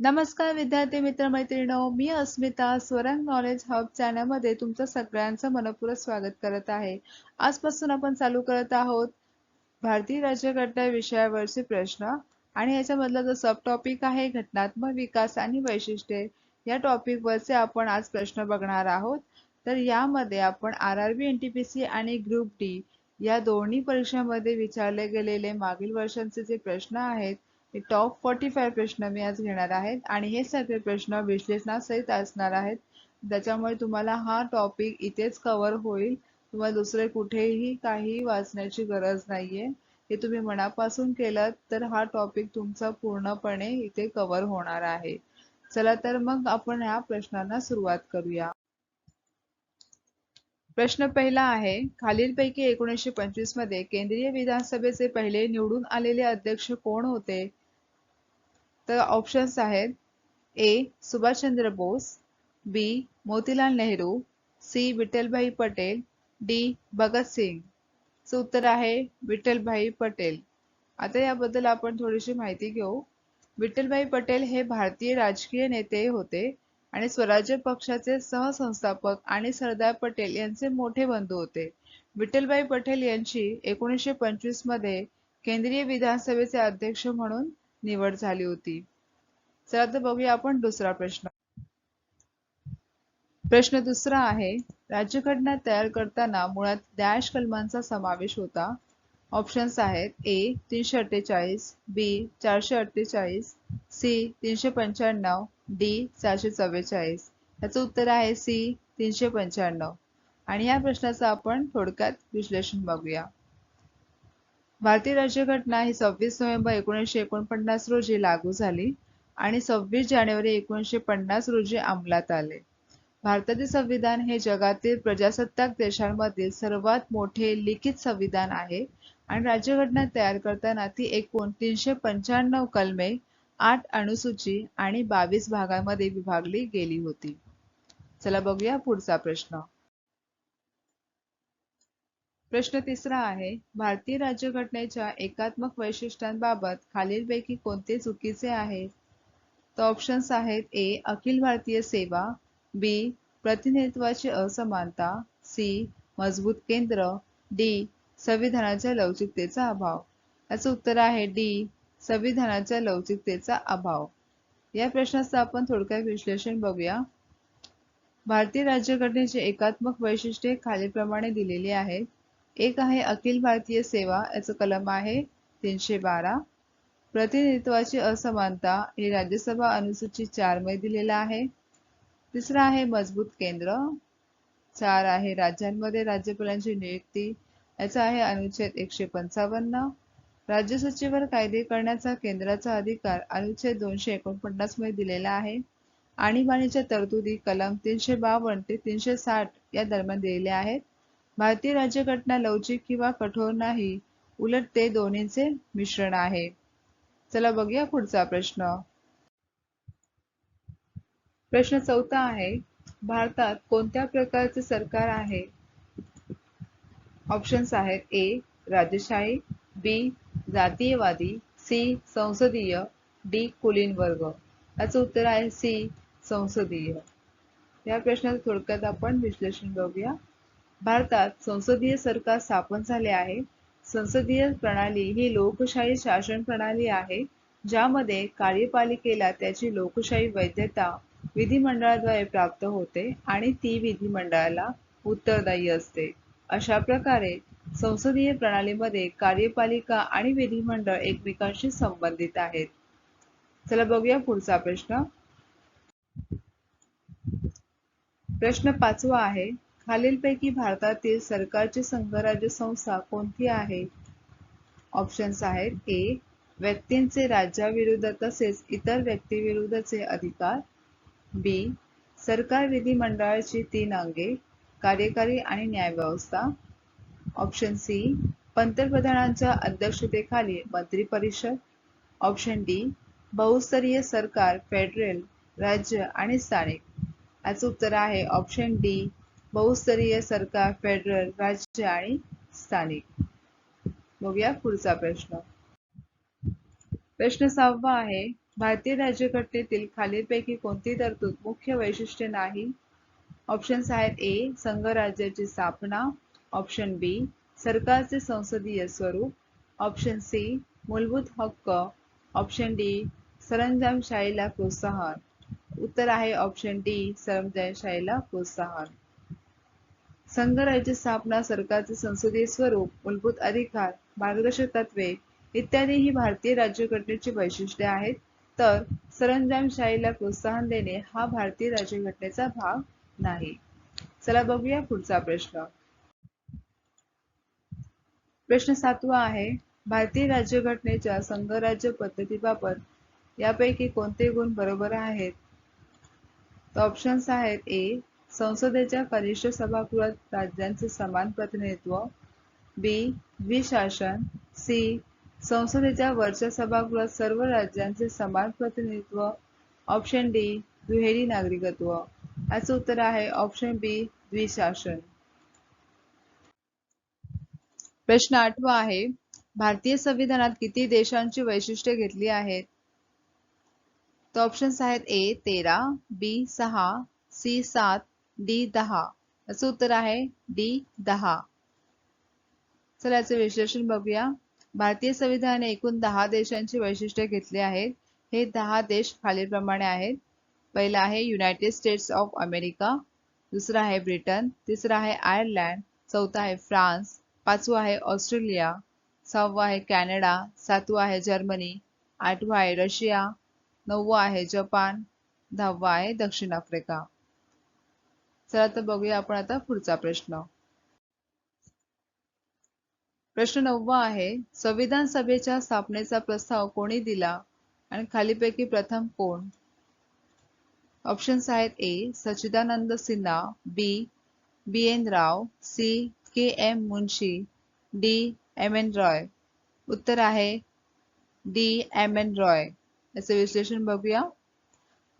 नमस्कार विद्यार्थी मित्र मैत्रिणींनो मी अस्मिता स्वरंग नॉलेज हब चॅनलमध्ये तुमचं सगळ्यांचं मनपूर्वक स्वागत करत आहे. आजपासून आपण चालू करत आहोत भारतीय राज्यघटना विषयावरचे प्रश्न. आणि याच्यामधला जो सब टॉपिक आहे घटनात्मक विकास आणि वैशिष्ट्ये या टॉपिक वरचे आपण आज प्रश्न बघणार आहोत. तर यामध्ये आपण R R B N T P C आणि ग्रुप डी या दोन्ही परीक्षांमध्ये विचारले गेलेले मागील वर्षांचे जे प्रश्न आहेत हे टॉप फोर्टी फाय प्रश्न मी आज घेणार आहेत. आणि हे सगळे प्रश्न विश्लेषणासहित असणार आहेत. त्याच्यामुळे तुम्हाला हा टॉपिक इथेच कव्हर होईल. तुम्हाला दुसरे कुठेही काही वाचण्याची गरज नाहीये. हे तुम्ही मनापासून केलं तर हा टॉपिक तुमचा पूर्णपणे इथे कव्हर होणार आहे. चला तर मग आपण या प्रश्नांना सुरुवात करूया. प्रश्न पहिला आहे खालीलपैकी एकोणीसशे पंचवीसमध्ये केंद्रीय विधानसभेचे पहिले निवडून आलेले अध्यक्ष कोण होते? तर ऑप्शन्स आहेत. A Subhashchandra Bose B Motilal Nehru C Vithalbhai Patel D Bhagatsingh च उत्तर आहे विठ्ठलभाई पटेल आता याबद्दल आपण थोडीशी माहिती घेऊ. विठ्ठलभाई पटेल हे भारतीय राजकीय नेते होते आणि स्वराज्य पक्षाचे सहसंस्थापक आणि सरदार पटेल यांचे मोठे बंधू होते. विठ्ठलभाई पटेल यांची एकोणीसशे पंचवीसमध्ये केंद्रीय विधानसभेचे अध्यक्ष म्हणून निवड झाली होती. चला तर बघूया आपण दुसरा प्रश्न. प्रश्न दुसरा आहे राज्यघटना तयार करताना मुळात डॅश कलमांचा समावेश होता. ऑप्शन्स आहेत ए तीनशे अठ्ठेचाळीस बी चारशे अठ्ठेचाळीस सी तीनशे पंच्याण्णव डी चारशे चव्वेचाळीस. याचं उत्तर आहे सी तीनशे पंच्याण्णव. आणि या प्रश्नाचं आपण थोडक्यात विश्लेषण बघूया. भारतीय राज्यघटना ही सव्वीस नोव्हेंबर एकोणीसशे एकोणपन्नास रोजी लागू झाली आणि सव्वीस जानेवारी एकोणीसशे पन्नास रोजी अंमलात आले. भारताचे संविधान हे जगातील प्रजासत्ताक देशांमधील सर्वात मोठे लिखित संविधान आहे आणि राज्यघटना तयार करताना ती एकूण तीनशे पंच्याण्णव कलमे आठ अनुसूची आणि बावीस भागांमध्ये विभागली गेली होती. चला बघूया पुढचा प्रश्न. प्रश्न तिसरा आहे भारतीय राज्यघटनेच्या एकात्मक वैशिष्ट्यांबाबत खालीलपैकी कोणते चुकीचे आहे? तर ऑप्शन्स आहेत ए अखिल भारतीय सेवा बी प्रतिनिधित्वाची असमानता सी मजबूत केंद्र डी संविधानाच्या लवचिकतेचा अभाव. याचं उत्तर आहे डी संविधानाच्या लवचिकतेचा अभाव. या प्रश्नाचं आपण थोडक्यात विश्लेषण बघूया. भारतीय राज्यघटनेचे एकात्मक वैशिष्ट्ये खालीलप्रमाणे दिलेली आहेत. एक आहे अखिल भारतीय सेवा याचं कलम आहे तीनशे बारा. प्रतिनिधित्वाची असमानता हे राज्यसभा अनुसूचित चारमध्ये दिलेला आहे. तिसरा आहे मजबूत केंद्र. चार आहे राज्यांमध्ये राज्यपालांची नियुक्ती. याचा आहे अनुच्छेद एकशे पंचावन्न. राज्य सचिवर कायदे करण्याचा केंद्राचा अधिकार अनुच्छेद दोनशे एकोणपन्नासमध्ये दिलेला आहे. आणीबाणीच्या तरतुदी कलम तीनशे बावन्न ते तीनशे साठ या दरम्यान दिलेल्या आहेत. भारतीय राज्यघटना लवचिक किंवा कठोर नाही उलट ते दोन्हीचे मिश्रण आहे. चला बघूया पुढचा प्रश्न. प्रश्न चौथा आहे भारतात कोणत्या प्रकारचे सरकार आहे? ऑप्शन्स आहेत ए राजेशाही बी जातीयवादी सी संसदीय डी कुलीन वर्ग. याचं उत्तर आहे सी संसदीय. या प्रश्नाचं थोडक्यात आपण विश्लेषण बघूया. भारतात संसदीय सरकार स्थापन झाले आहे. संसदीय प्रणाली ही लोकशाही शासन प्रणाली आहे ज्यामध्ये कार्यपालिकेला त्याची लोकशाही वैधता विधिमंडळाद्वारे प्राप्त होते आणि ती विधिमंडळाला उत्तरदायी असते. अशा प्रकारे संसदीय प्रणालीमध्ये कार्यपालिका आणि विधिमंडळ एकमेकांशी संबंधित आहेत. चला बघूया पुढचा प्रश्न. प्रश्न पाचवा आहे खालीलपैकी भारतातील सरकारची संघराज्य संस्था कोणती आहे? ऑप्शन्स आहेत ए व्यक्तींचे राज्याविरुद्ध तसेच इतर व्यक्तीविरुद्धचे अधिकार. बी सरकार विधिमंडळाची तीन अंगे कार्यकारी आणि न्यायव्यवस्था ऑप्शन सी पंतप्रधानांच्या अध्यक्षतेखाली मंत्रिपरिषद. ऑप्शन डी बहुस्तरीय सरकार फेडरल राज्य आणि स्थानिक. याचं उत्तर आहे ऑप्शन डी बहुस्तरीय सरकार फेडरल राज्य आणि स्थानिक. बघूया पुढचा प्रश्न. प्रश्न सहावा आहे भारतीय राज्यघटनेतील खालीलपैकी कोणती तरतूद मुख्य वैशिष्ट्य नाही? ऑप्शन्स आहेत ए संघराज्याची स्थापना. ऑप्शन बी सरकारचे संसदीय स्वरूप. ऑप्शन सी मूलभूत हक्क. ऑप्शन डी सरंजामशाहीला प्रोत्साहन. उत्तर आहे ऑप्शन डी सरंजामशाहीला प्रोत्साहन. संघराज्य स्थापना सरकारचे संसदीय स्वरूप मूलभूत अधिकार मार्गदर्शक तत्वे इत्यादी ही भारतीय राज्यघटनेची वैशिष्ट्ये आहेत. तर सरंजामशाहीला प्रोत्साहन देणे हा भारतीय राज्यघटनेचा भाग नाही. चला बघूया पुढचा प्रश्न. प्रश्न सातवा आहे भारतीय राज्यघटनेच्या संघराज्य पद्धतीबाबत यापैकी कोणते गुण बरोबर आहेत? तर ऑप्शन्स आहेत ए संसदेच्या कनिष्ठ सभागृहात राज्यांचे समान प्रतिनिधित्व बी द्विशासन सी संसदेच्या वरच्या सभागृहात सर्व राज्यांचे समान प्रतिनिधित्व ऑप्शन डी दुहेरी नागरिकत्व. याचं उत्तर आहे ऑप्शन बी द्विशासन. प्रश्न आठवा आहे भारतीय संविधानात किती देशांची वैशिष्ट्ये घेतली आहेत? तर ऑप्शन्स आहेत ए तेरा बी सहा सी सात डी दहा. याचं उत्तर आहे डी दहा. चला याचं विश्लेषण बघूया. भारतीय संविधानाने एकूण दहा देशांची वैशिष्ट्ये घेतली आहेत. हे दहा देश खालीलप्रमाणे आहेत. पहिला आहे युनायटेड स्टेट्स ऑफ अमेरिका दुसरा आहे ब्रिटन. तिसरा आहे आयर्लंड. चौथा आहे फ्रान्स. पाचवा आहे ऑस्ट्रेलिया. सहावा आहे कॅनडा. सातवा आहे जर्मनी. आठवा आहे रशिया. नववा आहे जपान. दहावा आहे दक्षिण आफ्रिका. चला तर बघूया आपण आता पुढचा प्रश्न. प्रश्न नववा आहे संविधान सभेच्या स्थापनेचा प्रस्ताव कोणी दिला आणि खालीपैकी प्रथम कोण? ऑप्शन्स आहेत A Sachchidanand Sinha B B N Rao C K M Munshi D M N Roy. उत्तर आहे डी एम एन रॉय. याचं विश्लेषण बघूया.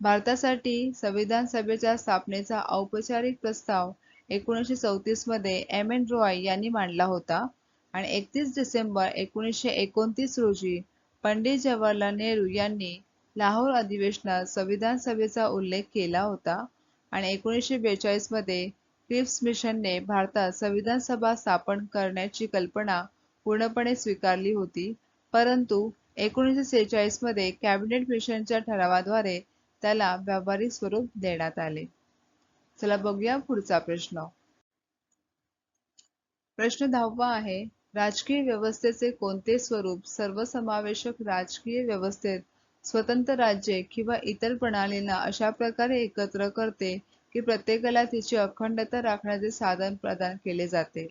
भारतासाठी संविधान सभेच्या स्थापनेचा औपचारिक प्रस्ताव एकोणीसशे चौतीसमध्ये एम एन रॉय यांनी मांडला होता. आणि एकतीस डिसेंबर एकोणीसशे एकोणतीस रोजी पंडित जवाहरलाल नेहरू यांनी लाहोर अधिवेशनात संविधान सभेचा उल्लेख केला होता. आणि एकोणीसशे बेचाळीसमध्ये क्रिप्स मिशनने भारतात संविधान सभा स्थापन करण्याची कल्पना पूर्णपणे स्वीकारली होती. परंतु एकोणीसशे सेहेचाळीसमध्ये कॅबिनेट मिशनच्या ठरावाद्वारे त्याला व्यावहारिक स्वरूप देण्यात आले. चला बघूया पुढचा प्रश्न. प्रश्न दहावा आहे राजकीय व्यवस्थेचे कोणते स्वरूप सर्वसमावेशक राजकीय व्यवस्थेत स्वतंत्र राज्ये किंवा इतर प्रणालींना अशा प्रकारे एकत्र करते की प्रत्येकाला तिची अखंडता राखण्याचे साधन प्रदान केले जाते?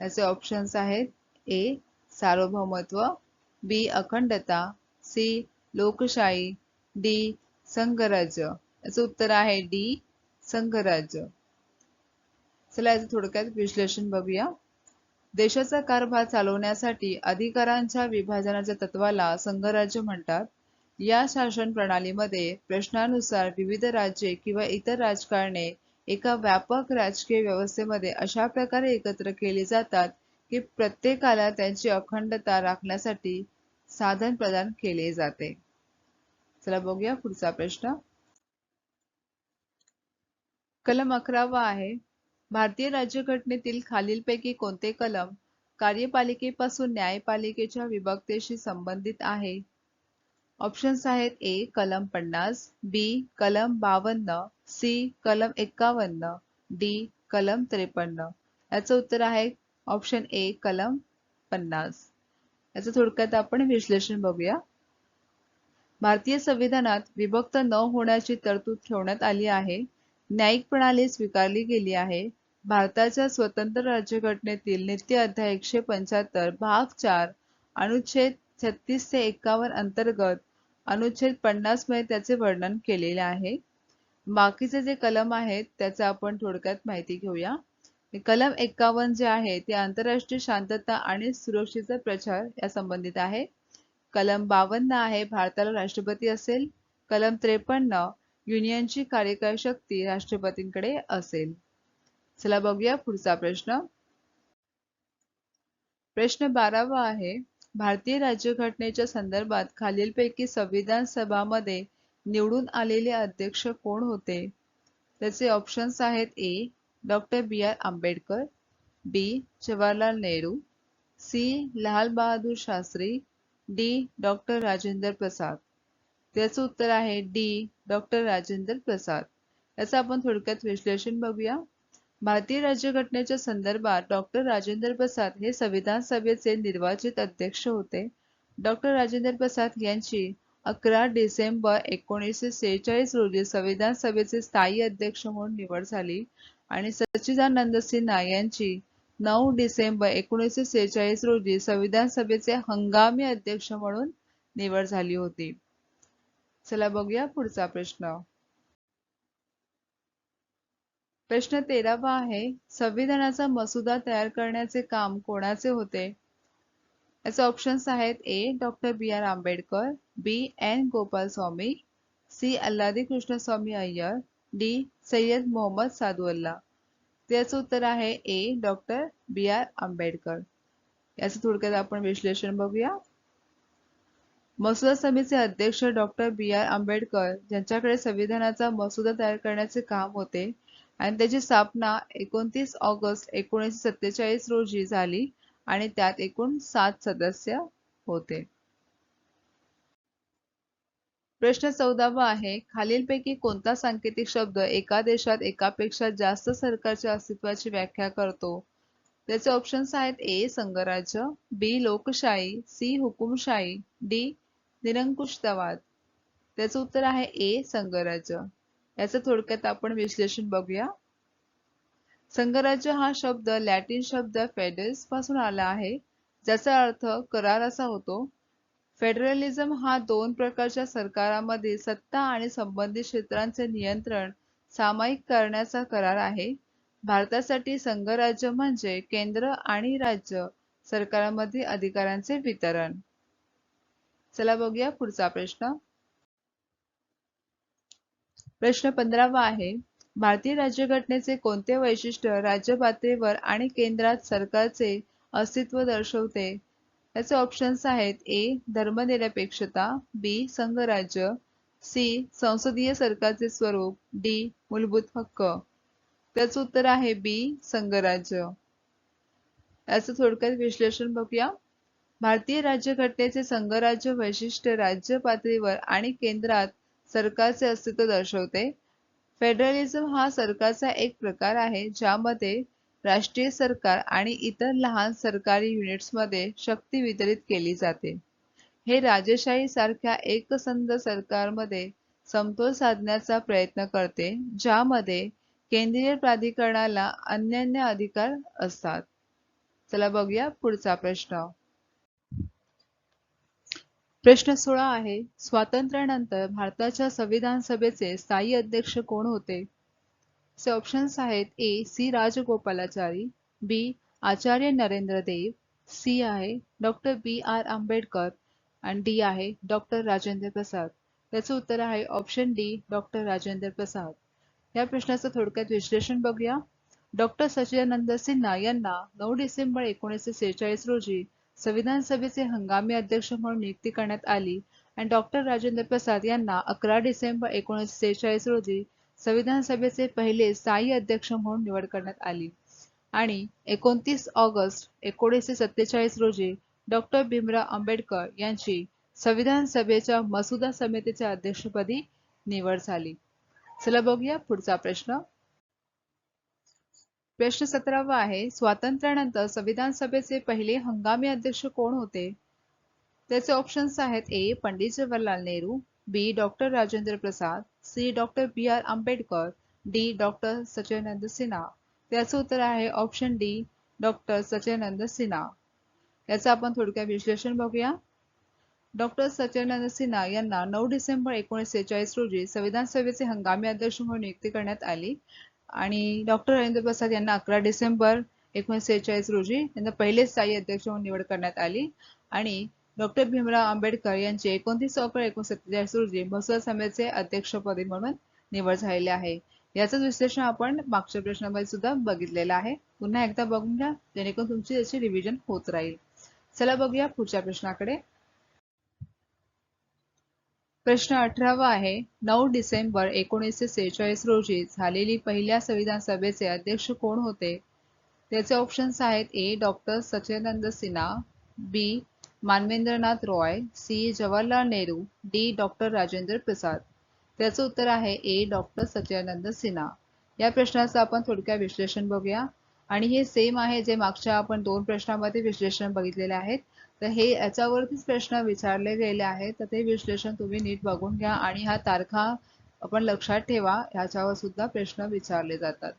याचे ऑप्शन्स आहेत ए सार्वभौमत्व बी अखंडता सी लोकशाही डी संघराज्य याचं उत्तर आहे डी संघराज्य चला याचं थोडक्यात विश्लेषण बघूया. देशाचा कारभार चालवण्यासाठी अधिकारांच्या विभाजनाच्या तत्वाला संघराज्य म्हणतात. या शासन प्रणालीमध्ये प्रश्नानुसार विविध राज्ये किंवा इतर राजकारणे एका व्यापक राजकीय व्यवस्थेमध्ये अशा प्रकारे एकत्र केली जातात की प्रत्येकाला त्यांची अखंडता राखण्यासाठी साधन प्रदान केले जाते. चला बघूया पुढचा प्रश्न. कलम अकरावा आहे. भारतीय राज्यघटनेतील खालीलपैकी कोणते कलम कार्यपालिकेपासून न्यायपालिकेच्या विभक्तेशी संबंधित आहे? ऑप्शन्स आहेत ए कलम पन्नास बी कलम बावन्न सी कलम एक्कावन्न डी कलम त्रेपन्न. याचं उत्तर आहे ऑप्शन ए कलम पन्नास. याचं थोडक्यात आपण विश्लेषण बघूया. भारतीय संविधानात विभक्त न होण्याची तरतूद ठेवण्यात आली आहे. न्यायिक प्रणाली स्वीकारली गेली आहे. भारताच्या स्वतंत्र राज्यघटनेतील नित्य अध्याय एकशे पंच्याहत्तर भाग चार अनुच्छेद छत्तीस ते एकावन्न अंतर्गत अनुच्छेद पन्नासमध्ये त्याचे वर्णन केलेले आहे. बाकीचे जे कलम आहेत त्याचा आपण थोडक्यात माहिती घेऊया. कलम एक्कावन्न जे आहे ते आंतरराष्ट्रीय शांतता आणि सुरक्षेचा प्रचार या संबंधित आहे. कलम बावन्न आहे भारताला राष्ट्रपती असेल. कलम त्रेपन्न युनियनची कार्यकारी शक्ती राष्ट्रपतींकडे असेल. चला बघूया पुढचा प्रश्न. प्रश्न बारावा आहे भारतीय राज्यघटनेच्या संदर्भात खालीलपैकी संविधान सभामध्ये निवडून आलेले अध्यक्ष कोण होते? त्याचे ऑप्शन्स आहेत A doctor B R Ambedkar B Jawaharlal Nehru C Lal Bahadur Shastri D. Doctor Rajendra Prasad. त्याचं उत्तर आहे डी. डॉक्टर राजेंद्र प्रसाद. याचं आपण थोडक्यात विश्लेषण बघूया. भारतीय राज्यघटनेच्या संदर्भात डॉक्टर राजेंद्र प्रसाद हे संविधान सभेचे निर्वाचित अध्यक्ष होते. डॉक्टर राजेंद्र प्रसाद यांची अकरा डिसेंबर एकोणीसशे सेहेचाळीस रोजी संविधान सभेचे स्थायी अध्यक्ष म्हणून निवड झाली आणि सच्चिदानंद सिन्हा यांची नऊ डिसेंबर एकोणीसशे सेहेचाळीस रोजी संविधान सभेचे हंगामी अध्यक्ष म्हणून निवड झाली होती. चला बघूया पुढचा प्रश्न. प्रश्न तेरावा आहे संविधानाचा मसुदा तयार करण्याचे काम कोणाचे होते? याचे ऑप्शन्स आहेत A doctor B R Ambedkar B N Gopal Swami C Alladi Krishnaswami Ayyar D Syed Mohammad Saadulla. त्याचं उत्तर आहे A doctor B R Ambedkar. याचं थोडक्यात आपण विश्लेषण बघूया. मसुदा समितीचे अध्यक्ष डॉक्टर बी आर आंबेडकर ज्यांच्याकडे संविधानाचा मसुदा तयार करण्याचे काम होते आणि त्याची स्थापना एकोणतीस ऑगस्ट एकोणीसशे सत्तेचाळीस रोजी झाली आणि त्यात एकूण सात सदस्य होते. प्रश्न चौदावा आहे खालीलपैकी कोणता सांकेतिक शब्द एका देशात एकापेक्षा जास्त सरकारच्या अस्तित्वाची व्याख्या करतो? त्याचे ऑप्शन्स आहेत ए संघराज्य बी लोकशाही सी हुकुमशाही डी निरंकुशतावाद. त्याचं उत्तर आहे ए संघराज्य. याचं थोडक्यात आपण विश्लेषण बघूया. संघराज्य हा शब्द लॅटिन शब्द फेडरल्सपासून आला आहे ज्याचा अर्थ करार असा होतो फेडरलिझम हा दोन प्रकारच्या सरकारामध्ये सत्ता आणि संबंधित क्षेत्रांचे नियंत्रण सामायिक करण्याचा करार आहे. भारतासाठी संघराज्य म्हणजे केंद्र आणि राज्य सरकारामध्ये अधिकारांचे वितरण. चला बघूया पुढचा प्रश्न. प्रश्न पंधरावा आहे भारतीय राज्यघटनेचे कोणते वैशिष्ट्य राज्य पातळीवर आणि केंद्रात सरकारचे अस्तित्व दर्शवते? याचे ऑप्शन्स आहेत ए धर्मनिरपेक्षता बी संघराज्य सी संसदीय सरकारचे स्वरूप डी मूलभूत हक्क. त्याचं उत्तर आहे बी संघराज्य. याचं थोडक्यात विश्लेषण बघूया. भारतीय राज्यघटनेचे संघराज्य वैशिष्ट्य राज्य पातळीवर आणि केंद्रात सरकारचे अस्तित्व दर्शवते. फेडरलिझम हा सरकारचा एक प्रकार आहे ज्यामध्ये राष्ट्रीय सरकार आणि इतर लहान सरकारी युनिट्समध्ये शक्ती वितरित केली जाते. हे राजेशाही सारख्या एकसंध सरकारमध्ये समतोल साधण्याचा प्रयत्न करते ज्यामध्ये केंद्रीय प्राधिकरणाला अन्यान्य अधिकार असतात. चला बघूया पुढचा प्रश्न. प्रश्न सोळा आहे स्वातंत्र्यानंतर भारताच्या संविधान सभेचे स्थायी अध्यक्ष कोण होते? चे ऑप्शन्स आहेत A C Rajagopalachari B Acharya Narendra Dev C आहे डॉक्टर बी आर आंबेडकर आणि डी आहे डॉक्टर राजेंद्र प्रसाद. त्याचं उत्तर आहे option D doctor Rajendra Prasad. या प्रश्नाचं थोडक्यात विश्लेषण बघूया. डॉक्टर सचिदानंद सिन्हा यांना नऊ डिसेंबर एकोणीसशे सेहेचाळीस रोजी संविधान सभेचे हंगामी अध्यक्ष म्हणून नियुक्ती करण्यात आली आणि डॉक्टर राजेंद्र प्रसाद यांना अकरा डिसेंबर एकोणीसशे सेहेचाळीस रोजी संविधान सभेचे पहिले स्थायी अध्यक्ष म्हणून निवड करण्यात आली. आणि एकोणतीस ऑगस्ट एकोणीसशे सत्तेचाळीस रोजी डॉक्टर भीमराव आंबेडकर यांची संविधान सभेच्या मसुदा समितीच्या अध्यक्षपदी निवड झाली. चला बघूया पुढचा प्रश्न. प्रश्न सतरावा आहे स्वातंत्र्यानंतर संविधान सभेचे पहिले हंगामी अध्यक्ष कोण होते? त्याचे ऑप्शन्स आहेत A. Pandit Jawaharlal Nehru B. Doctor Rajendra Prasad C doctor B R Ambedkar D doctor Sachidanand Sinha. त्याचं उत्तर आहे option D doctor Sachidanand Sinha. याचं आपण थोडक्यात विश्लेषण बघूया. डॉक्टर सचिनंद सिन्हा यांना नऊ डिसेंबर एकोणीसशे चाळीस रोजी संविधान सभेचे हंगामी अध्यक्ष म्हणून नियुक्ती करण्यात आली. आणि डॉक्टर राजेंद्र प्रसाद यांना अकरा डिसेंबर एकोणीसशे चाळीस रोजी यांना पहिले स्थायी अध्यक्ष म्हणून निवड करण्यात आली. आणि डॉक्टर भीमराव आंबेडकर यांचे एकोणतीस ऑक्टोबर एकोणसत्तेचाळीस रोजी महसूल समितीचे अध्यक्षपदी म्हणून निवड झालेली आहे. याचं विश्लेषण आपण मागच्या प्रश्नामध्ये सुद्धा बघितलेलं आहे. पुन्हा एकदा बघून घ्या जेणेकरून तुमची त्याची रिव्हिजन होत राहील. चला बघूया पुढच्या प्रश्नाकडे. प्रश्न अठरावा आहे. नऊ डिसेंबर एकोणीसशे सेहेचाळीस रोजी झालेली पहिल्या संविधान सभेचे अध्यक्ष कोण होते? त्याचे ऑप्शन्स आहेत A doctor Sachidanand Sinha B Manvendranath Roy C. Jawaharlal Nehru D. Doctor Rajendra Prasad. त्याचं उत्तर आहे ए. डॉक्टर सत्यानंद सिन्हा. या प्रश्नाचं आपण थोडक्यात विश्लेषण बघूया. आणि हे सेम आहे जे मागच्या आपण दोन प्रश्नामध्ये विश्लेषण बघितलेले आहेत तर हे याच्यावरतीच प्रश्न विचारले गेले आहेत. तर ते विश्लेषण तुम्ही नीट बघून घ्या आणि ह्या तारखा आपण लक्षात ठेवा. ह्याच्यावर सुद्धा प्रश्न विचारले जातात.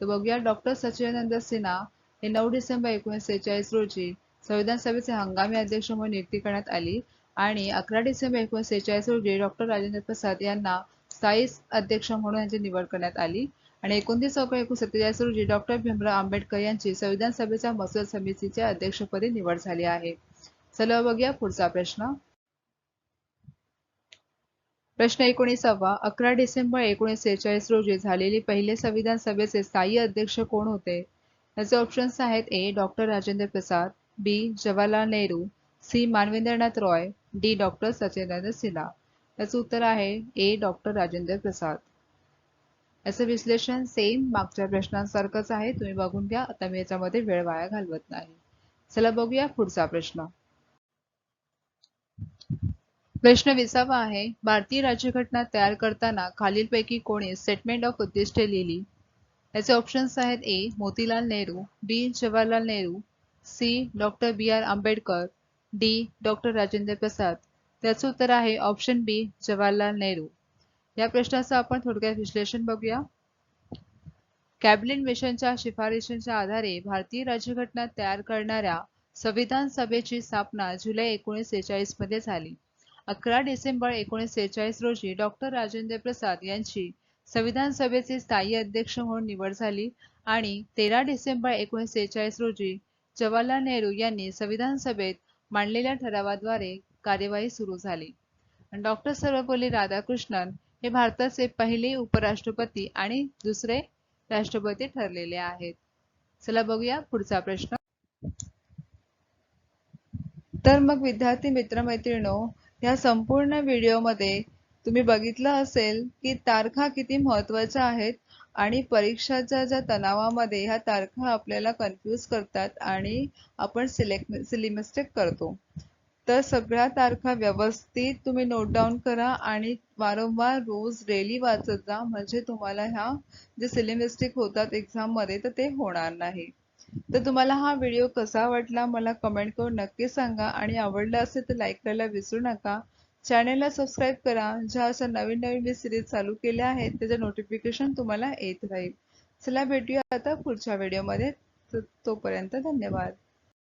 तर बघूया डॉक्टर सच्चिदानंद सिन्हा हे नऊ डिसेंबर एकोणीसशे सेहेचाळीस रोजी संविधान सभेचे हंगामी अध्यक्ष म्हणून नियुक्ती करण्यात आली आणि अकरा डिसेंबर एकोणीसशे सेहेचाळीस रोजी डॉक्टर राजेंद्र प्रसाद यांना स्थायी अध्यक्ष म्हणून यांची निवड करण्यात आली. आणि एकोणतीस ऑक्टोबर एकोणीसशे सत्तेचाळीस रोजी डॉक्टर भीमराव आंबेडकर यांची संविधान सभेच्या मसूल समितीच्या अध्यक्षपदी निवड झाली आहे. चला बघूया पुढचा प्रश्न. प्रश्न एकोणीसावा. अकरा डिसेंबर एकोणीसशे सेहेचाळीस रोजी झालेली पहिले संविधान सभेचे स्थायी अध्यक्ष कोण होते? याचे ऑप्शन्स आहेत A doctor Rajendra Prasad B. Jawaharlal Nehru C. Manvendranath Roy D. Doctor Sachidanand Sinha. याचं उत्तर आहे ए. डॉक्टर राजेंद्र प्रसाद. याचं विश्लेषण सेम मागच्या प्रश्नांसारखंच आहे. तुम्ही बघून घ्या. आता मी याच्यामध्ये वेळ वाया घालवत नाही. चला बघूया पुढचा प्रश्न. प्रश्न विसावा आहे. भारतीय राज्यघटना तयार करताना खालीलपैकी कोणी स्टेटमेंट ऑफ उद्दिष्टे लिहिली? याचे ऑप्शन्स आहेत A. Motilal Nehru B. Jawaharlal Nehru C. Doctor B. R. Ambedkar D. Doctor Rajendra Prasad. त्याचं उत्तर आहे ऑप्शन बी जवाहरलाल नेहरू. या प्रश्नाचं आपण थोडक्यात विश्लेषण बघूया. कॅबिनेट मिशनच्या शिफारशींच्या आधारे भारतीय राज्यघटना तयार करणाऱ्या संविधान सभेची स्थापना जुलै एकोणीसशे सेहेचाळीसमध्ये झाली. अकरा डिसेंबर एकोणीसशे सेहेचाळीस रोजी डॉक्टर राजेंद्र प्रसाद यांची संविधान सभेचे स्थायी अध्यक्ष म्हणून निवड झाली आणि तेरा डिसेंबर एकोणीसशे सेहेचाळीस रोजी जवाहरलाल नेहरू यांनी संविधान सभेत मांडलेल्या ठरावाद्वारे कार्यवाही सुरू झाली. डॉक्टर सर्वपल्ली राधाकृष्णन हे भारताचे पहिले उपराष्ट्रपती आणि दुसरे राष्ट्रपती ठरलेले आहेत. चला बघूया पुढचा प्रश्न. तर मग विद्यार्थी मित्रमैत्रिणो या संपूर्ण व्हिडिओमध्ये तुम्ही बघितलं असेल की तारखा किती महत्त्वाच्या आहेत? आणि परीक्षाच्या ज्या तणावामध्ये ह्या तारखा आपल्याला कन्फ्यूज करतात आणि आपण सिलेक्ट सिली मिस्टेक करतो. तर सगळ्या तारखा व्यवस्थित तुम्ही नोट डाऊन करा आणि वारंवार रोज डेली वाचत जा. म्हणजे तुम्हाला ह्या जे सिली मिस्टेक होतात एक्झाममध्ये तर ते होणार नाही. तर तुम्हाला हा व्हिडिओ कसा वाटला मला कमेंट करून नक्की सांगा. आणि आवडला असेल तर लाईक करायला विसरू नका. चॅनेलला सबस्क्राईब करा ज्या अशा नवीन नवीन मी सिरीज चालू केल्या आहेत त्याचं नोटिफिकेशन तुम्हाला येत राहील. चला भेटूया आता पुढच्या व्हिडिओमध्ये तोपर्यंत धन्यवाद.